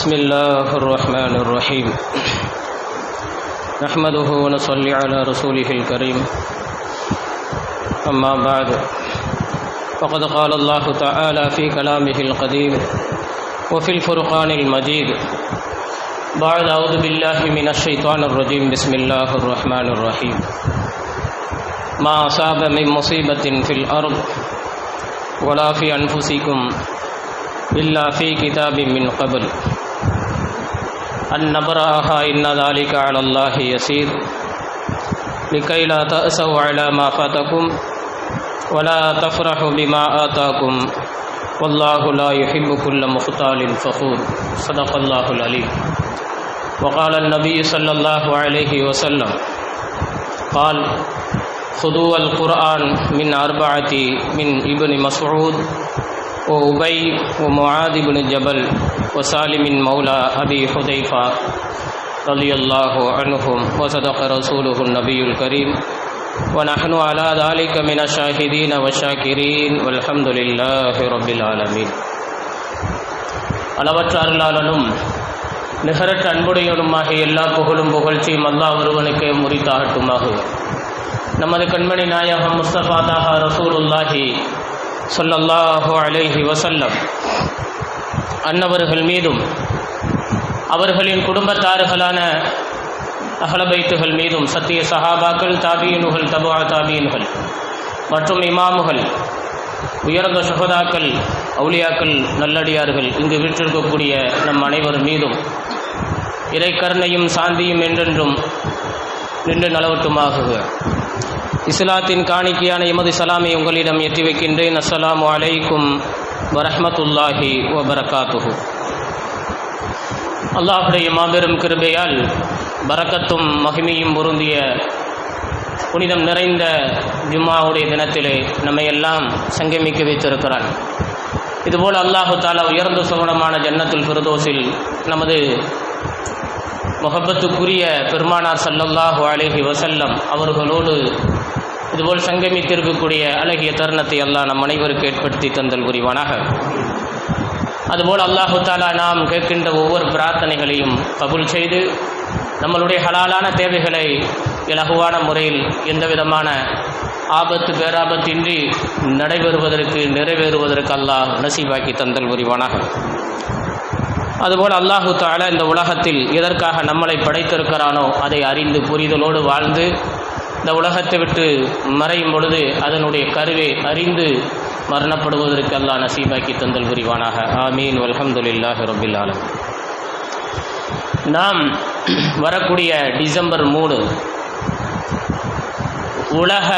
بسم الله الرحمن الرحيم. نحمده ونصلي على رسوله الكريم. أما بعد فقد قال الله تعالى في كلامه القديم وفي الفرقان المجيد بعد أعوذ بالله من الشيطان الرجيم بسم الله الرحمن الرحيم. ما أصاب من مصيبة في الأرض ولا في أنفسكم إلا في كتاب من قبل. أن نبرأها إن ذلك على الله يسير لكي لا تأسوا على ما فاتكم ولا تفرحوا بما آتاكم والله لا يحب كل مختال فخور. صدق الله العليم. وقال النبي صلى الله عليه وسلم، قال خذوا القرآن من أربعة من ابن مسعود وأبي ومعاذ بن جبل وسالم مولى أبي حذيفة رضي الله عنهم وصدق رسوله النبي الكريم ونحن على ذلك من الشاهدين والشاكرين والحمد لله رب العالمين அளவற்ற அருளாளனும் நிகரற்ற அன்புடையவனுமாகிய எல்லா புகழும் புகழ்ச்சியும் அல்லாஹ் ஒருவனுக்கு முறித்தாகட்டுமாக நமது கண்மணி நாயகம் முஸ்தபா தாஹா ரசூலுல்லாஹி சொல்லல்லாஹு அலைஹி வசல்லம் அன்னவர்கள் மீதும் அவர்களின் குடும்பத்தாறுகளான அகலபைத்துகள் மீதும் சத்திய சஹாபாக்கள் தாபியனுகள் தபா தாபியன்கள் மற்றும் இமாமுகள் உயர்ந்த சுகதாக்கள் அவுளியாக்கள் நல்லடியார்கள் இங்கு வீற்றிருக்கக்கூடிய நம் அனைவர் மீதும் இறைக்கருணையும் சாந்தியும் என்றென்றும் நின்று நலவட்டுமாகுக இஸ்லாத்தின் காணிக்கையான எமது சலாமை உங்களிடம் எட்டி வைக்கின்றேன். அஸ்ஸலாமு அலைக்கும் வரஹமத்துல்லாஹி வபரகாத்துஹு. அல்லாஹுடைய மாபெரும் கிருபையால் பரக்கத்தும் மகிமையும் பொருந்திய புனிதம் நிறைந்த ஜும்மாவுடைய தினத்திலே நம்மை எல்லாம் சங்கமிக்க வைத்திருக்கிறான் இதுபோல் அல்லாஹு தாலா உயர்ந்த சுகுணமான ஜன்னத்துல் பிரதோஸில் நமது முகப்பத்துக்குரிய பெருமானார் சல்லல்லாஹு அலேஹி வசல்லம் அவர்களோடு இதுபோல் சங்கமித்திருக்கக்கூடிய அழகிய தருணத்தை அல்லாஹ் நம் அனைவருக்கு ஏற்படுத்தி தந்தல் புரிவானாக. அதுபோல் அல்லாஹு தாலா நாம் கேட்கின்ற ஒவ்வொரு பிரார்த்தனைகளையும் கபுல் செய்து நம்மளுடைய ஹலாலான தேவைகளை இலகுவான முறையில் எந்த விதமான ஆபத்து பேராபத்தின்றி நடைபெறுவதற்கு நிறைவேறுவதற்கு அல்லாஹ் நசீபாக்கி தந்தல் புரிவானாக. அதுபோல் அல்லாஹு தாலா இந்த உலகத்தில் எதற்காக நம்மளை படைத்திருக்கிறானோ அதை அறிந்து புரிதலோடு வாழ்ந்து இந்த உலகத்தை விட்டு மறையும் பொழுது அதனுடைய கருவை அறிந்து மரணப்படுவதற்கு அல்லா நசீபாக்கி தந்தல் புரிவானாக. ஆமீன். வல்ஹம்துலில்லாஹி ரபில் ஆலம் நாம் வரக்கூடிய டிசம்பர் மூணு உலக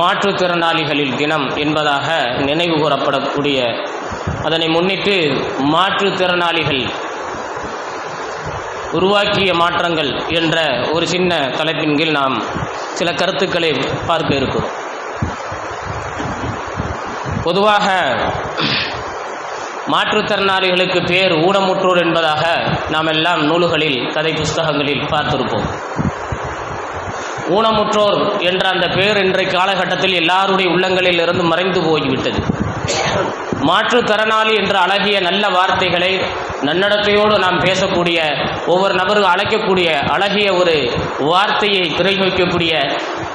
மாற்றுத்திறனாளிகளில் தினம் என்பதாக நினைவு கூறப்படக்கூடிய அதனை முன்னிட்டு மாற்றுத்திறனாளிகள் உருவாக்கிய மாற்றங்கள் என்ற ஒரு சின்ன தலைப்பின் கீழ் நாம் சில கருத்துக்களை பார்க்க இருக்கிறோம். பொதுவாக மாற்றுத்திறனாளிகளுக்கு பேர் ஊனமுற்றோர் என்பதாக நாம் எல்லாம் நூல்களில் கதை புஸ்தகங்களில் பார்த்திருப்போம். ஊனமுற்றோர் என்ற அந்த பேர் இன்றைய காலகட்டத்தில் எல்லாருடைய உள்ளங்களில் இருந்து மறைந்து போய்விட்டது. மாற்றுத்திறனாளி என்ற அழகிய நல்ல வார்த்தைகளை நன்னடத்தையோடு நாம் பேசக்கூடிய ஒவ்வொரு நபரும் அழைக்கக்கூடிய அழகிய ஒரு வார்த்தையை பிரயோகிக்கக்கூடிய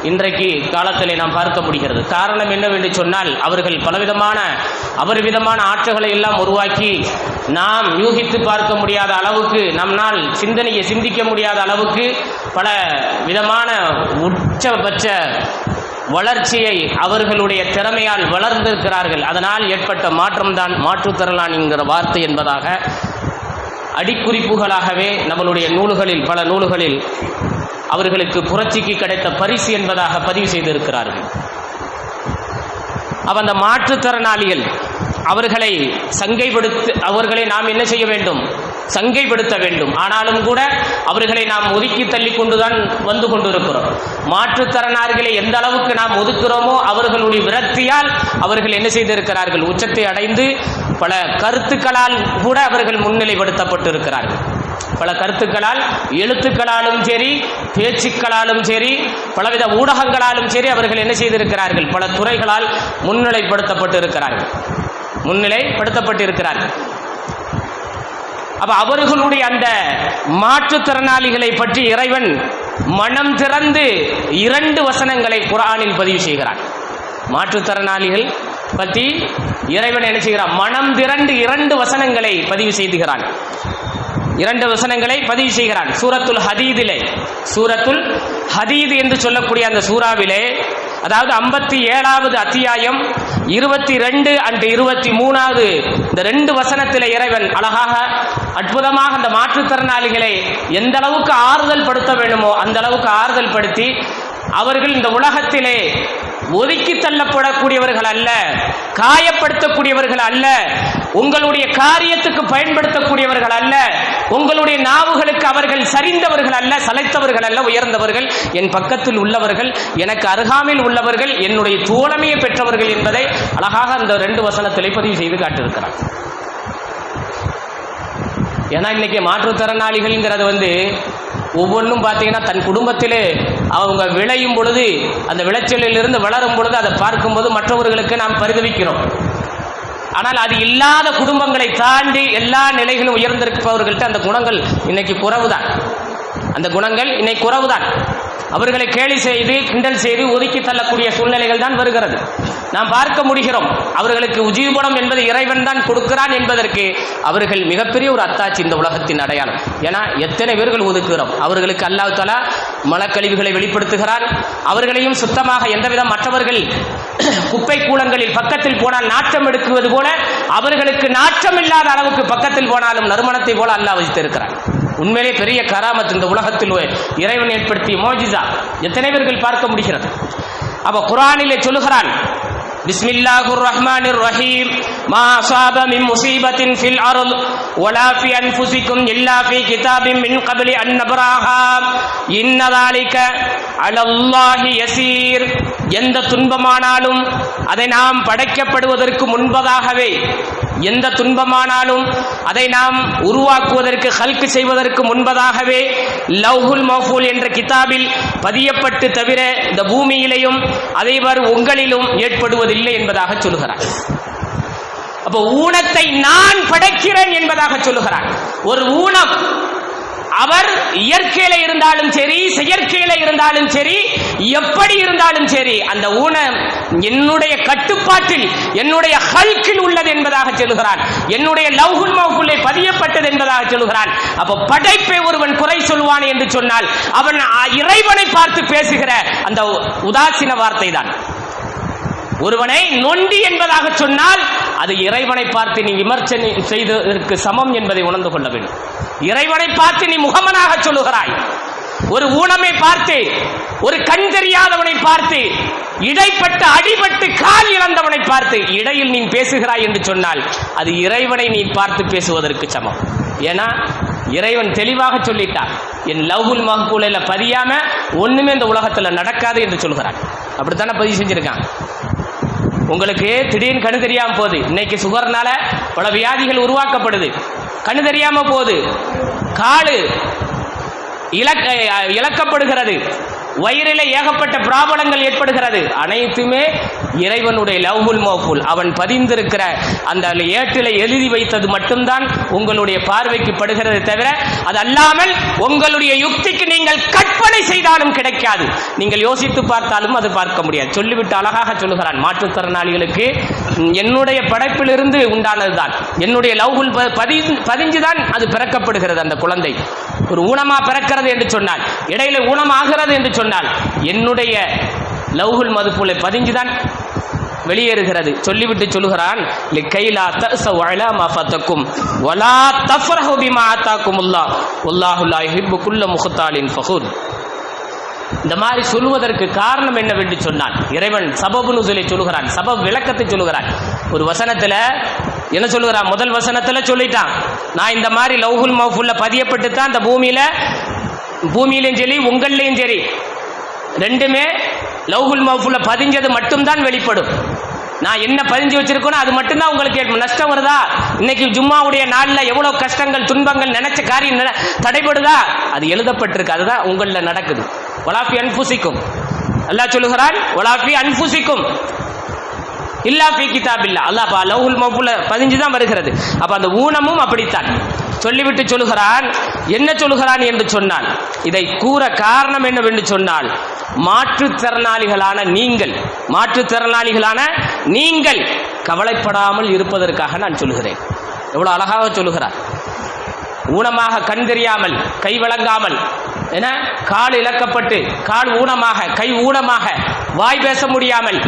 இன்றைக்கு காலத்திலே நாம் பார்க்க முடிகிறது காரணம் என்னவென்று சொன்னால் அவர்கள் பலவிதமான அபரிவிதமான ஆற்றல்களை எல்லாம் உருவாக்கி நாம் யூகித்து பார்க்க முடியாத அளவுக்கு நம்மால் சிந்தனையை சிந்திக்க முடியாத அளவுக்கு பல விதமான உச்சபட்ச வளர்ச்சியை அவர்களுடைய திறமையால் வளர்ந்திருக்கிறார்கள். அதனால் ஏற்பட்ட மாற்றம்தான் மாற்றுத்திறனான் என்கிற வார்த்தை என்பதாக அடிக்குறிப்புகளாகவே நம்மளுடைய நூல்களில் பல நூல்களில் அவர்களுக்கு புரட்சிக்கு கிடைத்த பரிசு என்பதாக பதிவு செய்திருக்கிறார்கள். அப்ப அந்த மாற்றுத்திறனாளிகள் அவர்களை சங்கைப்படுத்த அவர்களை நாம் என்ன செய்ய வேண்டும்? சங்கைப்படுத்த வேண்டும். ஆனாலும் கூட அவர்களை நாம் ஒதுக்கி தள்ளி கொண்டுதான் வந்து கொண்டிருக்கிறோம். மாற்றுத்திறனார்களை எந்த அளவுக்கு நாம் ஒதுக்குறோமோ அவர்களுடைய விரக்தியால் அவர்கள் என்ன செய்திருக்கிறார்கள்? உச்சத்தை அடைந்து பல கருத்துக்களால் கூட அவர்கள் முன்னிலைப்படுத்தப்பட்டிருக்கிறார்கள். பல கருத்துக்களால் எழுத்துக்களாலும் சரி பேச்சுக்களாலும் சரி பலவித ஊடகங்களாலும் சரி அவர்கள் என்ன செய்திருக்கிறார்கள்? பல துறைகளால் முன்னிலைப்படுத்தப்பட்டு இருக்கிறார்கள் முன்னிலைப்படுத்தப்பட்டிருக்கிறார்கள். அப்ப அவர்களுடைய அந்த மாற்றுத்திறனாளிகளை பற்றி இறைவன் மனம் திறந்து இரண்டு வசனங்களை குரானில் பதிவு செய்கிறான். மாற்றுத்திறனாளிகள் பற்றி இறைவன் என்ன செய்கிறான்? மனம் திரண்டு இரண்டு வசனங்களை பதிவு செய்துகிறான். இரண்டு வசனங்களை பதிவு செய்கிறான். சூரத்துல் ஹதீதிலே. சூரத்துல் ஹதீது என்று சொல்லக்கூடிய அந்த சூறாவிலே அதாவது ஐம்பத்தி ஏழாவது அத்தியாயம் இருபத்தி ரெண்டு அண்ட் இருபத்தி மூணாவது இந்த ரெண்டு வசனத்தில் இறைவன் அழகாக அற்புதமாக அந்த மாற்றுத்திறனாளிகளை எந்த அளவுக்கு ஆறுதல் படுத்த வேண்டுமோ அந்த அளவுக்கு ஆறுதல் படுத்தி அவர்கள் இந்த உலகத்திலே ஒதுக்கி தள்ளப்படக்கூடியவர்கள் அல்ல காயப்படுத்தக்கூடியவர்கள் அல்ல உங்களுடைய காரியத்துக்கு பயன்படுத்தக்கூடியவர்கள் அல்ல உங்களுடைய நாவுகளுக்கு அவர்கள் சரிந்தவர்கள் அல்ல சலைத்தவர்கள் அல்ல உயர்ந்தவர்கள் என் பக்கத்தில் உள்ளவர்கள் எனக்கு அருகாமையில் உள்ளவர்கள் என்னுடைய தோழமையை பெற்றவர்கள் என்பதை அழகாக அந்த ரெண்டு வசனத்திலே பதிவு செய்து காட்டியிருக்கிறார். ஏன்னா இன்னைக்கு மாற்றுத்திறனாளிகள்ங்கிறது வந்து ஒவ்வொன்றும் பார்த்தீங்கன்னா தன் குடும்பத்திலே அவங்க விளையும் பொழுது அந்த விளைச்சலிலிருந்து வளரும் பொழுது அதை பார்க்கும்போது மற்றவர்களுக்கு நாம் பரிதவிக்கிறோம். ஆனால் அது இல்லாத குடும்பங்களை தாண்டி எல்லா நிலைகளும் உயர்ந்திருப்பவர்கள்ட்ட அந்த குணங்கள் இன்னைக்கு குறவுதான். அந்த குணங்கள் இன்னைக்கு குறவுதான். அவர்களை கேலி செய்து கிண்டல் செய்து ஒதுக்கி தள்ளக்கூடிய சூழ்நிலைகள் தான் வருகிறது. நாம் பார்க்க முடிகிறோம் அவர்களுக்கு உஜீவனம் என்பது இறைவன் தான் கொடுக்கிறான் என்பதற்கு அவர்கள் மிகப்பெரிய ஒரு அத்தாட்சி இந்த உலகத்தின் அடையாளம். ஏன்னா எத்தனை பேர்கள் ஒதுக்குகிறோம்? அவர்களுக்கு அல்லாஹ் தலா மலக்கழிவுகளை வெளிப்படுத்துகிறான் அவர்களையும் சுத்தமாக எந்தவிதம் மற்றவர்கள் குப்பை கூலங்களில் பக்கத்தில் போனால் நாற்றம் எடுக்குவது போல அவர்களுக்கு நாற்றம் இல்லாத அளவுக்கு பக்கத்தில் போனாலும் நறுமணத்தை போல அல்லாஹ் வைத்திருக்கிறார் உண்மையிலே பெரிய கராமத் இந்த உலகத்தில் இறைவன் ஏற்படுத்திய மோஜிதா எத்தனை பேர்கள் பார்க்க முடிகிறது? அப்ப குரானிலே சொல்லுகிறான் பிஸ்மில்லாஹுர் ரஹ்மானிர் ரஹீம் மா அஸாப மின் முஸீபத்தின் ஃபில் அர்த் வலா ஃபி அன்ஃபுசிக்கும் இல்லா ஃபி கிதாபின் மின் கப்லி அன் நப்ராஹா இன்ன ذلك அலல்லாஹி யசீர் எந்த துன்பமானாலும் அதை நாம் படைக்கப்படுவதற்கு முன்பதாகவே எந்த துன்பமானாலும் அதை நாம் உருவாக்குவதற்கு ஹல்கு செய்வதற்கு முன்பதாகவே லவ்ஹுல் மஃபூல் என்ற கிதாபில் பதியப்பட்டு தவிர இந்த பூமியிலையும் அதேவாறு உங்களிலும் ஏற்படுவதில்லை என்பதாக சொல்லுகிறார். அப்போ ஊனத்தை நான் படைக்கிறேன் என்பதாக சொல்லுகிறார். ஒரு ஊனம் அவர் இயற்கையில இருந்தாலும் சரி செயற்கையில இருந்தாலும் சரி எப்படி இருந்தாலும் சரி அந்த ஊனம் என்னுடைய கட்டுப்பாட்டில் என்னுடைய ஹல்கில் உள்ளது என்பதாக சொல்லுகிறான். என்னுடைய லவ்குல் மவுக்குள்ளே பதியப்பட்டது என்பதாக சொல்லுகிறான். அப்ப படைப்பை ஒருவன் குறை சொல்வான் என்று சொன்னால் அவன் இறைவனை பார்த்து பேசுகிற அந்த உதாசீன வார்த்தை தான் ஒருவனை நொண்டி என்பதாக சொன்னால் அது இறைவனை பார்த்து நீ விமர்சனம் செய்ததற்கு சமம் என்பதை உணர்ந்து கொள்ள வேண்டும். இறைவனை பார்த்து நீ முகமனாக சொல்லுகிறாய். ஒரு ஊனமை பார்த்து ஒரு கண் தெரியாதவனை பார்த்து இடைப்பட்டு அடிபட்டு கால் இழந்தவனை பார்த்து இடையில் நீ பேசுகிறாய் என்று சொன்னால் அது இறைவனை நீ பார்த்து பேசுவதற்கு சமம். ஏன்னா இறைவன் தெளிவாக சொல்லிட்டான் என் லவ்குல் மகக்கூலையில் பதியாம ஒண்ணுமே இந்த உலகத்தில் நடக்காது என்று சொல்கிறான். அப்படித்தானே பதிவு செஞ்சிருக்கான்? உங்களுக்கு திடீர்னு கண் தெரியாமல் போகுது. இன்னைக்கு சுகர்னால பல வியாதிகள் உருவாக்கப்படுது. கண்ணு தெரியாம போகுது. காலு இழக்க இழக்கப்படுகிறது. வயிறில ஏகப்பட்ட பிராபலங்கள் ஏற்படுகிறது. அனைத்துமே இறைவனுடைய லவ்ஹுல் மோஃபுல். அவன் பதிந்திருக்கிற அந்த ஏட்டிலை எழுதி வைத்தது மட்டும்தான் உங்களுடைய பார்வைக்கு படுகிறது தவிர அது அல்லாமல் உங்களுடைய யுக்திக்கு நீங்கள் கற்பனை செய்தாலும் கிடைக்காது. நீங்கள் யோசித்து பார்த்தாலும் அது பார்க்க முடியாது. சொல்லிவிட்டு அழகாக சொல்லுகிறான் மாற்றுத்திறனாளிகளுக்கு என்னுடைய படைப்பிலிருந்து உண்டானதுதான். என்னுடைய லவ்குல் ப- பதி பதிஞ்சுதான் அது பிறக்கப்படுகிறது அந்த குழந்தை. ஒரு ஊனமா பிறக்கிறது என்று சொன்னால் இடையில ஊனமாகிறது என்று சொன்னால் என்னுடைய லவ்ஹுல் மதுப்புல பதிஞ்சுதான் வெளியேறுகிறது. சொல்லிவிட்டு சொல்கிறான் லிக்கைலா தஸ வலா மஃபதக்கும் வலா தஃப்ரஹு பிமா ஆதாக்கும் அல்லாஹ் உல்லாஹுல்லா லா குல்ல முகத்தாலின் ஃபஹூர். இந்த மாதிரி சொல்வதற்கு காரணம் என்னவென்று சொன்னான் இறைவன் சபபுன்னு சொல்லி சொல்லுகிறான் சபப் விளக்கத்தை சொல்லுகிறான். ஒரு வசனத்துல என்ன சொல்லுகிறா முதல் வசனத்துல சொல்லிட்டான். நான் இந்த மாதிரி லவ்ஹுல் மௌஃபுல்ல பதியப்பட்டு தான் இந்த பூமியில பூமியிலையும் சரி உங்கள்லையும் சரி ரெண்டுமே லவ்ஹுல் மௌஃபுல்ல பதிஞ்சது மட்டும்தான் வெளிப்படும். நான் என்ன பதிஞ்சு வச்சிருக்கேனோ அது மட்டும்தான் உங்களுக்கு ஏற்படும். நஷ்டம் வருதா? இன்னைக்கு ஜும்மாவுடைய நாளில் எவ்வளோ கஷ்டங்கள் துன்பங்கள் நினைச்ச காரியம் நட- தடைபடுதா? அது எழுதப்பட்டிருக்கு. அதுதான் உங்களில் நடக்குது. ஒலாஃபி அன்புசிக்கும் அல்லாஹ் சொல்லுகிறான் ஒலாஃபி அன்புசிக்கும் இல்லா பி கிதாபில்லா. அல்லா அப்போ லவுல் மவுல பதிஞ்சு தான் வருகிறது. அப்ப அந்த ஊனமும் அப்படித்தான். சொல்லிவிட்டு சொல்லுகிறான். என்ன சொல்லுகிறான் என்று சொன்னால் இதை கூற காரணம் என்னவென்று சொன்னால் மாற்றுத்திறனாளிகளான நீங்கள் மாற்றுத்திறனாளிகளான நீங்கள் கவலைப்படாமல் இருப்பதற்காக நான் சொல்லுகிறேன். எவ்வளவு அழகாக சொல்லுகிறார். ஊனமாக கண் தெரியாமல் கை வழங்காமல் என கால் இழக்கப்பட்டு கால் ஊனமாக கை ஊனமாக வாய் பேச முடியாமல்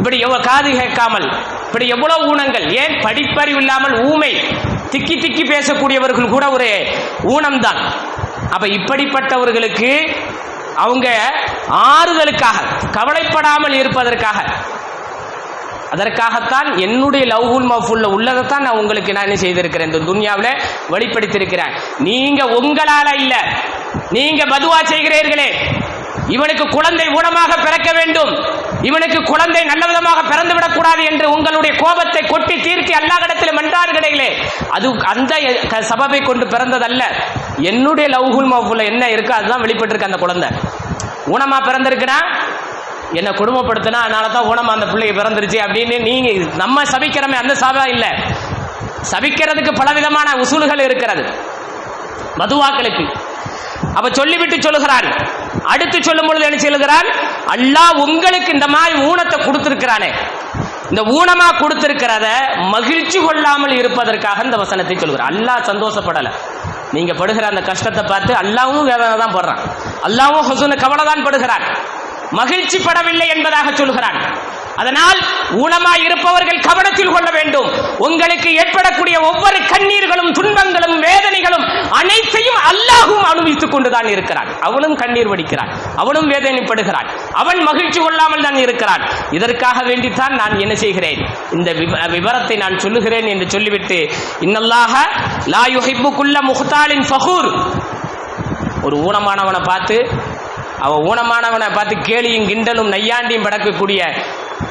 இப்படி எவ்வளவு காது கேட்காமல் இப்படி எவ்வளவு ஊனங்கள் ஏன் படிப்பறிவு இல்லாமல் ஊமை திக்கி திக்கி பேசக்கூடியவர்கள் கூட ஒரு ஊனம்தான். அப்ப இப்படிப்பட்டவர்களுக்கு அவங்க ஆறுதலுக்காக கவலைப்படாமல் இருப்பதற்காக அதற்காகத்தான் என்னுடைய லவ்ஹுல் மஃபுல்ல உள்ளதைத்தான் நான் உங்களுக்கு நான் என்ன செய்திருக்கிறேன் இந்த துன்யாவில் வெளிப்படுத்தியிருக்கிறேன். நீங்க உங்களால இல்ல நீங்க பதுவா செய்கிறீர்களே இவனுக்கு குழந்தை ஊனமாக பிறக்க வேண்டும். இவனுக்கு குழந்தை நல்ல விதமாக பிறந்து விடக்கூடாது என்று உங்களுடைய கோபத்தை கொட்டி தீர்த்தி அல்லாஹிடத்தில் மன்றாடுகிறீர்களே அது அந்த சபபை கொண்டு பிறந்ததல்ல. என்னுடைய லவ்ஹுல் மவுல என்ன இருக்கோ அதுதான் வெளிப்பட்டிருக்கு அந்த குழந்தை. ஊனமா பிறந்திருக்கிறான் என்னை குடும்பப்படுத்தினா அதனால தான் ஊனமா அந்த பிள்ளைக்கு பிறந்துருச்சு அப்படின்னு நீங்க நம்ம சபிக்கிறோமே அந்த சபா இல்லை. சபிக்கிறதுக்கு பலவிதமான உசூல்கள் இருக்கிறது. மதுவாக்களுக்கு. அப்ப சொல்லிவிட்டு சொல்லுகிறான் அடுத்து சொல்லும் பொழுது என்ன சொல்லுகிறான்? அல்லாஹ் உங்களுக்கு இந்த மாதிரி ஊனத்தை கொடுத்திருக்கிறானே. இந்த ஊனமா கொடுத்திருக்கிறத மகிழ்ச்சி கொள்ளாமல் இருப்பதற்காக இந்த வசனத்தை சொல்கிறான் அல்லாஹ் சந்தோஷப்படல. நீங்க படுகிற அந்த கஷ்டத்தை பார்த்து அல்லாவும் வேதனை தான் படுறான். அல்லாவும் ஹசூன கவலை தான் படுகிறான். மகிழ்ச்சி படவில்லை என்பதாக சொல்கிறான் அதனால் ஊனமாய் இருப்பவர்கள் கவனத்தில் கொள்ள வேண்டும். உங்களுக்கு ஏற்படக்கூடிய ஒவ்வொரு கண்ணீர்களும் துன்பங்களும் வேதனைகளும் அனைத்தையும் அல்லாஹும் அனுபவித்துக் கொண்டுதான் இருக்கிறான். அவனும் கண்ணீர் வடிக்கிறான். அவனும் வேதனைப்படுகிறான். அவன் மகிழ்ச்சி கொள்ளாமல் தான் இருக்கிறான். இதற்காக வேண்டித்தான் நான் என்ன செய்கிறேன்? இந்த விவ- விவரத்தை நான் சொல்லுகிறேன் என்று சொல்லிவிட்டு இன்னல்லாக லா யுஹிப்புக்குள்ள முஹ்தாலின் ஃபஹூர். ஒரு ஊனமானவனை பார்த்து அவன் ஊனமானவனை பார்த்து கேலியும் கிண்டலும் நையாண்டியும் படக்கக்கூடிய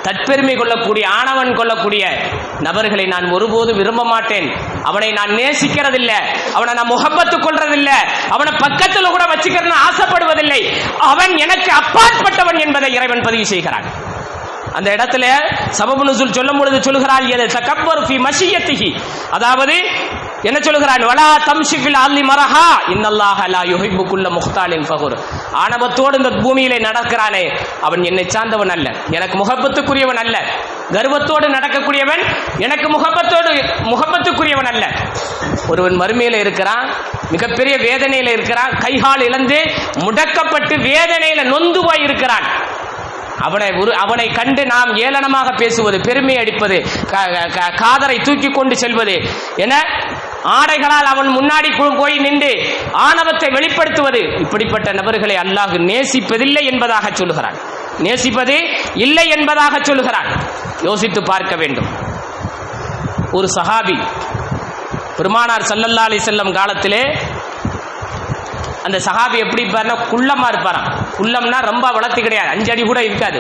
தற்பெருமை கொள்ளக்கூடிய ஆணவன் கொள்ளக்கூடிய நபர்களை நான் ஒருபோதும் விரும்ப மாட்டேன். அவனை நான் நேசிக்கிறதில்லை. அவனை நான் முகப்பத்து கொள்றதில்லை. அவனை பக்கத்தில் கூட வச்சுக்கிறேன்னு ஆசைப்படுவதில்லை. அவன் எனக்கு அப்பாற்பட்டவன் என்பதை இறைவன் பதிவு செய்கிறான். அந்த இடத்துல சபபு நுசுல் சொல்லும் பொழுது சொல்கிறாள் எது தகப்பர் ஃபி மஷியத்திஹி? அதாவது என்ன சொல்கிறான் வலா தம்ஷிஃபில் அல்லி மரஹா இன்னல்லாஹ லா யுஹிப்புக்குள்ள குல்ல முஹ்தாலின் ஃபகுர். ஆணவத்தோடு இந்த பூமியிலே நடக்கிறானே அவன் என்னை சார்ந்தவன் அல்ல எனக்கு முகப்பத்துக்குரியவன் அல்ல. கர்வத்தோடு நடக்கக்கூடியவன் எனக்கு முகப்பத்தோடு முகப்பத்துக்குரியவன் அல்ல. ஒருவன் மறுமையில் இருக்கிறான் மிகப்பெரிய வேதனையில் இருக்கிறான் கைகால் இழந்து முடக்கப்பட்டு வேதனையில நொந்து போய் இருக்கிறான் அவனை ஒரு அவனை கண்டு நாம் ஏளனமாக பேசுவது பெருமை அடிப்பது க- க- காதரை தூக்கி கொண்டு செல்வது. என ஆடைகளால் அவன் முன்னாடி போய் நின்று ஆணவத்தை வெளிப்படுத்துவது. இப்படிப்பட்ட நபர்களை அல்லாஹ் நேசிப்பதில்லை என்பதாக சொல்லுகிறான். நேசிப்பது இல்லை என்பதாக சொல்லுகிறான். யோசித்து பார்க்க வேண்டும். ஒரு சஹாபி பெருமானார் சல்லல்லா அலி செல்லம் காலத்திலே அந்த சஹாபி எப்படி இருப்பார்னா குள்ளமாக இருப்பாராம். குள்ளம்னா ரொம்ப வளர்த்து கிடையாது. அஞ்சு அடி கூட இருக்காது.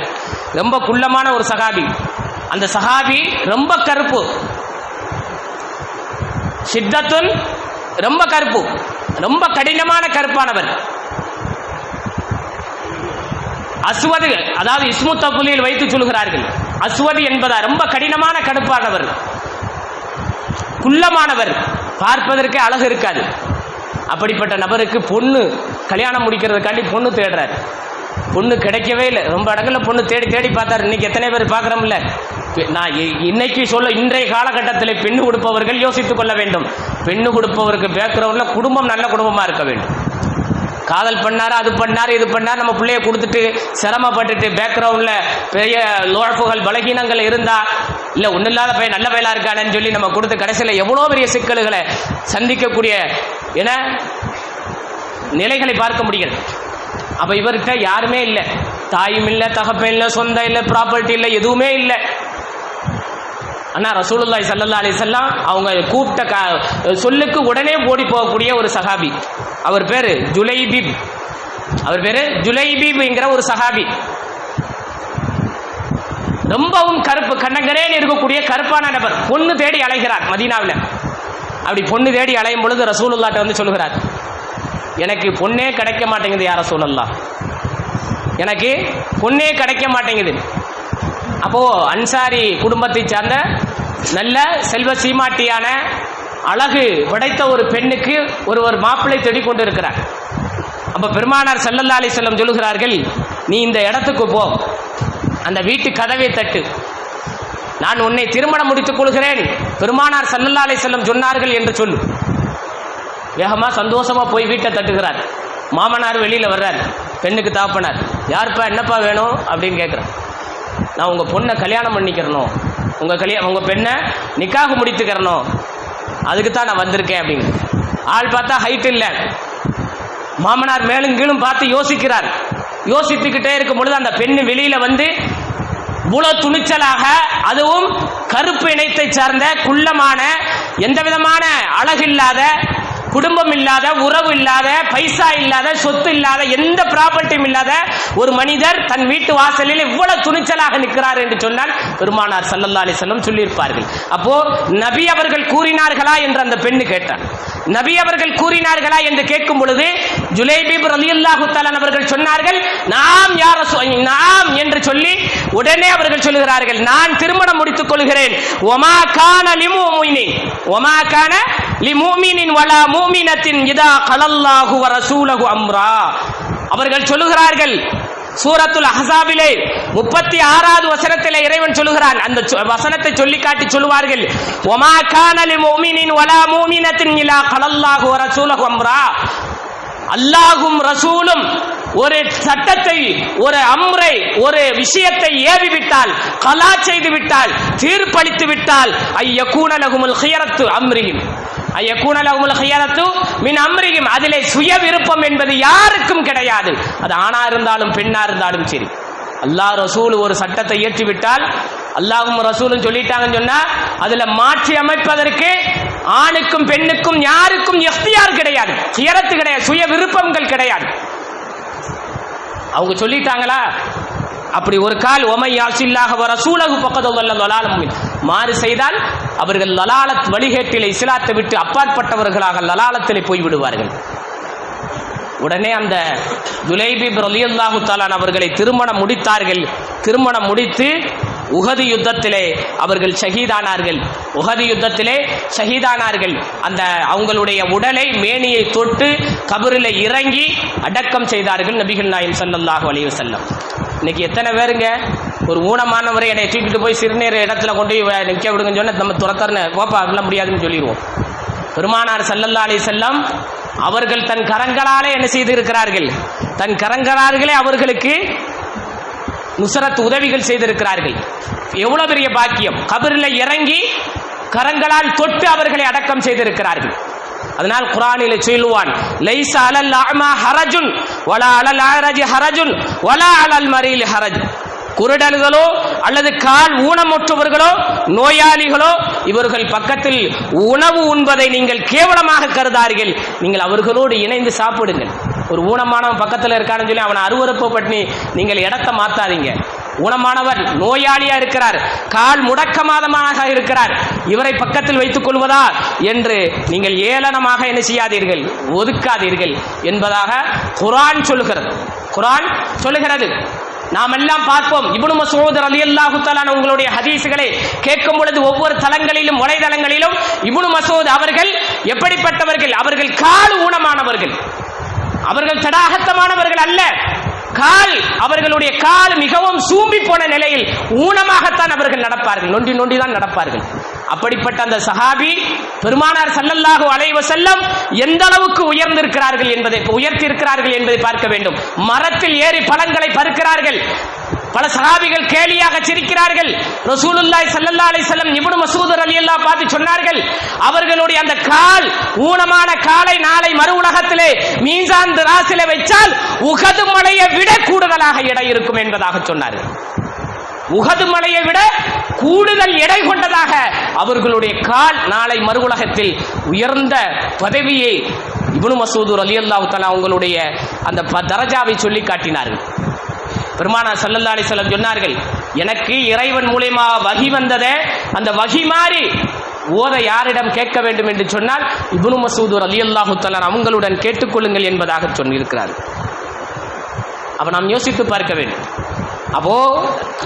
ரொம்ப குள்ளமான ஒரு சஹாபி. அந்த சஹாபி ரொம்ப கருப்பு. சித்தத்துன் ரொம்ப கருப்பு ரொம்ப கடினமான கருப்பானவர். அஸ்வது அதாவது இஸ்மு தப்புலியில் வைத்து சொல்கிறார்கள் அஸ்வது என்பதா ரொம்ப கடினமான கடுப்பானவர். குள்ளமானவர் பார்ப்பதற்கு அழகு இருக்காது. அப்படிப்பட்ட நபருக்கு பொண்ணு கல்யாணம் முடிக்கிறதுக்காண்டி பொண்ணு தேடுறார். பொண்ணு கிடைக்கவே இல்லை ரொம்ப இடங்களில் பொண்ணு தேடி தேடி பார்த்தாரு. இன்னைக்கு எத்தனை பேர் பார்க்குறோம்ல? நான் இ- இன்னைக்கு சொல்ல இன்றைய காலகட்டத்தில் பெண்ணு கொடுப்பவர்கள் யோசித்துக் கொள்ள வேண்டும். பெண்ணு கொடுப்பவருக்கு பேக்ரவுண்ட்ல குடும்பம் நல்ல குடும்பமா இருக்க வேண்டும். காதல் பண்ணாரு அது பண்ணாரு இது பண்ணார் நம்ம பிள்ளைய கொடுத்துட்டு சிரமப்பட்டுட்டு பேக்ரவுண்ட்ல பெரிய லோழப்புகள் பலகீனங்கள் இருந்தா இல்ல ஒன்றும் இல்லாத பையன் நல்ல பையலா இருக்கானேன்னு சொல்லி நம்ம கொடுத்த கடைசியில் எவ்வளோ பெரிய சிக்கல்களை சந்திக்கக்கூடிய என நிலைகளை பார்க்க முடிகிறது. அப்ப இவர்கிட்ட யாருமே இல்லை. தாயும் இல்லை தகப்பன் இல்லை சொந்தம் இல்லை ப்ராப்பர்ட்டி இல்லை எதுவுமே இல்லை. அண்ணா ரசூலுல்லாய் சல்லா அலிசல்லாம் அவங்க கூப்பிட்ட க- சொல்லுக்கு உடனே ஓடி போகக்கூடிய ஒரு சஹாபி. அவர் பேரு ஜுலைபிப் அவர் பேரு ஜுலைபிப்ங்கிற ஒரு சஹாபி. ரொம்பவும் கருப்பு கண்ணங்கரேன்னு இருக்கக்கூடிய கருப்பான நபர். பொண்ணு தேடி அலைகிறார் மதீனாவில். அப்படி பொண்ணு தேடி அலையும் பொழுது ரசூலுல்லாட்ட வந்து சொல்லுகிறார் எனக்கு பொண்ணே கிடைக்க மாட்டேங்குது யார சூழல்லாம் எனக்கு பொண்ணே கிடைக்க மாட்டேங்குது. அப்போ அன்சாரி குடும்பத்தை சார்ந்த நல்ல செல்வ சீமாட்டியான அழகு படைத்த ஒரு பெண்ணுக்கு ஒருவர் மாப்பிள்ளை தேடி கொண்டு இருக்கிறார் அப்ப பெருமானார் சல்லல்லா அலி செல்லம் சொல்லுகிறார்கள் நீ இந்த இடத்துக்கு போ. அந்த வீட்டு கதவை தட்டு. நான் உன்னை திருமணம் முடித்துக் கொள்கிறேன். பெருமானார் சல்லல்லா அலி செல்லம் சொன்னார்கள் என்று சொல்லு வேகமா சந்தோஷமா போய் வீட்டை தட்டுகிறார். மாமனார் வெளியில வர்றார். பெண்ணுக்கு தாப்பனார் யாருப்பா என்னப்பா வேணும்? அப்படின்னு கேட்குறான் நான் உங்கள் பொண்ணை கல்யாணம் பண்ணிக்கிறணும் உங்கள் கல்யாணம் உங்கள் பெண்ணை நிக்காக முடித்துக்கிறணும் அதுக்கு தான் நான் வந்திருக்கேன் அப்படின்னு. ஆள் பார்த்தா ஹைட் இல்லை. மாமனார் மேலும் கீழும் பார்த்து யோசிக்கிறார். யோசித்துக்கிட்டே இருக்கும் பொழுது அந்த பெண்ணு வெளியில் வந்து இவ்வளவு துணிச்சலாக அதுவும் கருப்பு இனத்தை சார்ந்த குள்ளமான எந்த விதமான அழகில்லாத குடும்பம் இல்லாத உறவு இல்லாத பைசா இல்லாத சொத்து இல்லாத எந்த ப்ராப்பர்ட்டியும் இல்லாத ஒரு மனிதர் தன் வீட்டு வாசலில் இவ்வளவு துணிச்சலாக நிற்கிறார் என்று சொன்னால் பெருமானார் சல்லல்லா அலிசல்லம் சொல்லியிருப்பார்கள். அப்போ நபி அவர்கள் கூறினார்களா என்று அந்த பெண்ணு கேட்டார் நபி அவர்கள் கூறினார்களா என்று கேட்கும் பொழுது ஜுலைபீப் ரலியல்லாஹு தஆலா அவர்கள் சொன்னார்கள் நாம் யார நாம் என்று சொல்லி உடனே அவர்கள் சொல்லுகிறார்கள் நான் திருமணம் முடித்துக் கொள்கிறேன். ஒமா கான லிமு ஒமா கான லிமுமினின் வலா மூமினத்தின் இதா கலல்லாஹு ரசூலகு அம்ரா. அவர்கள் சொல்லுகிறார்கள் சூரத்துல் அஹசாபிலே முப்பத்தி ஆறாவது வசனத்திலே இறைவன் சொல்லுகிறான். அந்த சொ- வசனத்தை சொல்லி காட்டி சொல்லுவார்கள் ஒமா கானலி முஃமினின் வலா மூமினத்தின் இலா கலல்லாகு ரசூலகு அம்ரா. அல்லாஹும் ரசூலும் ஒரு சட்டத்தை ஒரு அம்ரை ஒரு விஷயத்தை ஏவி விட்டால் கலா செய்து விட்டால் தீர்ப்பளித்து விட்டால் ஐயக்கூன ஹியரத்து அம்ரியும் மின் அம்ரிஹிம் அதிலே சுய விருப்பம் என்பது யாருக்கும் கிடையாது. அது ஆணா இருந்தாலும் பெண்ணா இருந்தாலும் சரி. அல்லாஹ் ரசூல் ஒரு சட்டத்தை இயற்றி விட்டால் அல்லாஹும் ரசூலும் சொல்லிட்டாங்கன்னு சொன்னா அதுல மாற்றி அமைப்பதற்கு ஆணுக்கும் பெண்ணுக்கும் யாருக்கும் எஃப்தியார் கிடையாது. ஹியரத்து கிடையாது சுய விருப்பங்கள் கிடையாது. அவங்க சொல்லிட்டாங்களா? அப்படி ஒரு கால் ஒமை யாசில்லாக வர சூலகு பக்கத்து வல்ல லலாலம் மாறு செய்தால் அவர்கள் லலாலத் வழிகேட்டிலே இஸ்லாத்தை விட்டு அப்பாற்பட்டவர்களாக லலாலத்திலே போய் விடுவார்கள். உடனே அந்த துலைபி ரலியல்லாஹு தாலான் அவர்களை திருமணம் முடித்தார்கள். திருமணம் முடித்து உகது யுத்தத்திலே அவர்கள் ஷஹீதானார்கள். உகது யுத்தத்திலே ஷஹீதானார்கள். அந்த அவங்களுடைய உடலை மேனியை தொட்டு கபரில் இறங்கி அடக்கம் செய்தார்கள் நபிகள் நாயம் ஸல்லல்லாஹு அலைஹி வஸல்லம். இன்னைக்கு எத்தனை பேருங்க? ஒரு ஊனமானவரை என்னை தூக்கிட்டு போய் சிறுநீர் இடத்துல கொண்டு போய் நிற்க விடுங்கன்னு சொன்னால் நம்ம துரத்தரன்னு போப்பா அதெல்லாம் முடியாதுன்னு சொல்லிடுவோம். பெருமானார் ஸல்லல்லாஹு அலி செல்லம் அவர்கள் தன் கரங்களாலே என்ன செய்திருக்கிறார்கள்? தன் கரங்களார்களே அவர்களுக்கு நுசரத் உதவிகள் செய்திருக்கிறார்கள். எவ்வளவு பெரிய பாக்கியம். கபரில் இறங்கி கரங்களால் தொட்டு அவர்களை அடக்கம் செய்திருக்கிறார்கள். அதனால் குரானில் சொல்லுவான் லைஸ் அலல் அமா ஹரஜுன் வலா அலல் அரஜி ஹரஜுன் வலா அலல் மரீல் ஹரஜ். குருடல்களோ அல்லது கால் ஊனமுற்றவர்களோ நோயாளிகளோ இவர்கள் பக்கத்தில் உணவு உண்பதை நீங்கள் கேவலமாக கருதார்கள் நீங்கள் அவர்களோடு இணைந்து சாப்பிடுங்கள். ஒரு ஊனமானவன் பக்கத்தில் இருக்கான்னு சொல்லி அவனை அருவறுப்பு பண்ணி நீங்கள் இடத்த மாத்தாதீங்க. ஊனமானவர் நோயாளியா இருக்கிறார். கால் முடக்கமாதமாக இருக்கிறார். இவரை பக்கத்தில் வைத்துக் கொள்வதா என்று நீங்கள் ஏளனமாக என்ன செய்யாதீர்கள் ஒதுக்காதீர்கள் என்பதாக குரான் சொல்லுகிறது. குரான் சொல்லுகிறது. நாம் எல்லாம் பார்ப்போம். இபுனு மசூத் ரலியல்லாஹு அல்லாஹுத்தாலான உங்களுடைய ஹதீஸ்களை கேட்கும் பொழுது ஒவ்வொரு தளங்களிலும் வலைதளங்களிலும் இபுனு மசூத் அவர்கள் எப்படிப்பட்டவர்கள்? அவர்கள் கால் ஊனமானவர்கள். அவர்கள் தடாகத்தமானவர்கள் அல்ல. கால் அவர்களுடைய கால் மிகவும் சூம்பி போன நிலையில் ஊனமாகத்தான் அவர்கள் நடப்பார்கள். நொண்டி நொண்டி தான் நடப்பார்கள். அப்படிப்பட்ட அந்த சஹாபி பெருமானார் சல்லல்லாஹு அலைவ செல்லம் எந்த அளவுக்கு உயர்ந்திருக்கிறார்கள் என்பதை உயர்த்தி இருக்கிறார்கள் என்பதை பார்க்க வேண்டும். மரத்தில் ஏறி பழங்களை பறுக்கிறார்கள். பல சகாபிகள் கேலியாக சிரிக்கிறார்கள். ரசூலுல்லாஹி ஸல்லல்லாஹு செல்லம் வஸல்லம் மசூதர் அலி அல்லா பார்த்து சொன்னார்கள் அவர்களுடைய அந்த கால் ஊனமான காலை நாளை மறு உலகத்திலே மீசான் திராசில வைச்சால் உகது மலையை விட கூடுதலாக எடை இருக்கும் என்பதாக சொன்னார்கள். உகது மலையை விட கூடுதல் எடை கொண்டதாக அவர்களுடைய கால் நாளை மறு உலகத்தில் உயர்ந்த பதவியை இப்னு மசூது ரலியல்லாஹு தஆலா அவங்களுடைய அந்த ப- தரஜாவை சொல்லி காட்டினார்கள். பெருமானா சல்லல்லா அலைஹி சொன்னார்கள் எனக்கு இறைவன் மூலியமா வகி வந்ததே அந்த வகி மாறி ஓத யாரிடம் கேட்க வேண்டும் என்று சொன்னால் இப்னு மசூது ரலியல்லாஹு தஆலா அவங்களுடன் கேட்டுக்கொள்ளுங்கள் என்பதாக சொல்லியிருக்கிறார். அப்ப நாம் யோசித்து பார்க்க வேண்டும். அப்போ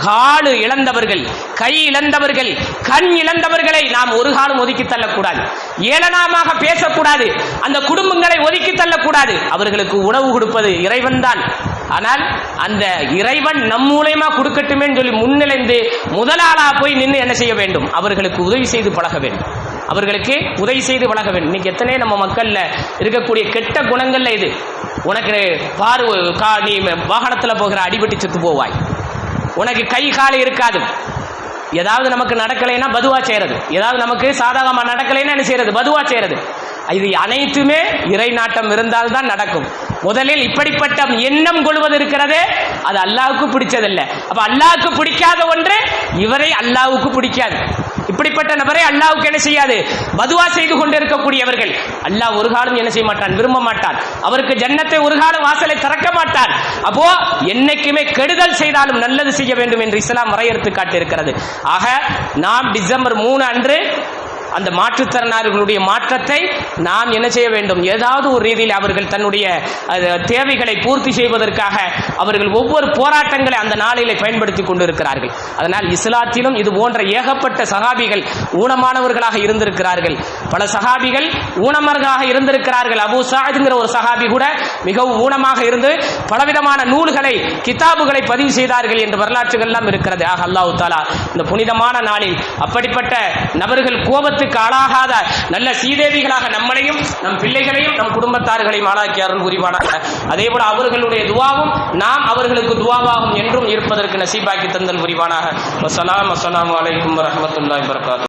காடு இழந்தவர்கள் கை இழந்தவர்கள் கண் இழந்தவர்களை நாம் ஒரு காலம் ஒதுக்கி தள்ளக்கூடாது. ஏளனமாக பேசக்கூடாது. அந்த குடும்பங்களை ஒதுக்கி தள்ளக்கூடாது. அவர்களுக்கு உணவு கொடுப்பது இறைவன் தான். ஆனால் அந்த இறைவன் நம் மூலயமா கொடுக்கட்டுமே சொல்லி முன்னிலைந்து முதலாளா போய் நின்று என்ன செய்ய வேண்டும்? அவர்களுக்கு உதவி செய்து பழக வேண்டும். அவர்களுக்கு உதவி செய்து பழக வேண்டும். இன்னைக்கு எத்தனை நம்ம மக்கள்ல இருக்கக்கூடிய கெட்ட குணங்கள்ல இது. உனக்கு பாரு கா நீ வாகனத்துல போகிற அடிபட்டு செத்து போவாய். உனக்கு கை கால் இருக்காது. ஏதாவது நமக்கு நடக்கலைன்னா பதுவா செய்யறது. ஏதாவது நமக்கு சாதகமா நடக்கலைன்னா என்ன செய்யறது? பதுவா செய்யறது. இது அனைத்துமே இறை நாட்டம் இருந்தால்தான் நடக்கும். முதலில் இப்படிப்பட்ட எண்ணம் கொள்வது இருக்கிறதே. அது அல்லாவுக்கு பிடிச்சதில்ல. அப்ப அல்லாவுக்கு பிடிக்காத ஒன்று இவரை அல்லாவுக்கு பிடிக்காது. இப்படிப்பட்ட நபரை அல்லாவுக்கு என்ன செய்யாது? பதுவா செய்து கொண்டிருக்கக்கூடியவர்கள். அல்லாஹ் ஒரு காலம் என்ன செய்ய மாட்டான்? விரும்ப மாட்டான். அவருக்கு ஜன்னத்தை ஒரு காலம் வாசலை திறக்க மாட்டான். அப்போ என்னைக்குமே கெடுதல் செய்தாலும் நல்லது செய்ய வேண்டும் என்று இஸ்லாம் வரையறுத்து காட்டியிருக்கிறது. ஆக நாம் டிசம்பர் மூணு அன்று அந்த மாற்றுத்திறனாளர்களுடைய மாற்றத்தை நாம் என்ன செய்ய வேண்டும்? ஏதாவது ஒரு ரீதியில் அவர்கள் தன்னுடைய தேவைகளை பூர்த்தி செய்வதற்காக அவர்கள் ஒவ்வொரு போராட்டங்களை அந்த நாளிலே பயன்படுத்தி கொண்டிருக்கிறார்கள். அதனால் இஸ்லாத்திலும் இது போன்ற ஏகப்பட்ட சகாபிகள் ஊனமானவர்களாக இருந்திருக்கிறார்கள். பல சகாபிகள் ஊனமர்களாக இருந்திருக்கிறார்கள். அபு சாதுங்கிற ஒரு சகாபி கூட மிகவும் ஊனமாக இருந்து பலவிதமான நூல்களை கிதாபுகளை பதிவு செய்தார்கள் என்று வரலாற்றுகள் எல்லாம் இருக்கிறது. ஆக அல்லாஹ் தாலா இந்த புனிதமான நாளில் அப்படிப்பட்ட நபர்கள் கோபத்துக்கு ஆளாகாத நல்ல சீதேவிகளாக நம்மளையும் நம் பிள்ளைகளையும் நம் குடும்பத்தார்களையும் ஆளாக்கி அருள் புரிவானாக. அதே போல அவர்களுடைய துவாவும் நாம் அவர்களுக்கு துவாவாகும் என்றும் இருப்பதற்கு நசீபாக்கி தந்தல் புரிவானாக. வசலாம் அஸ்லாம் வலைக்கம் வரஹ்மத்துல்லாஹி வரகாத்து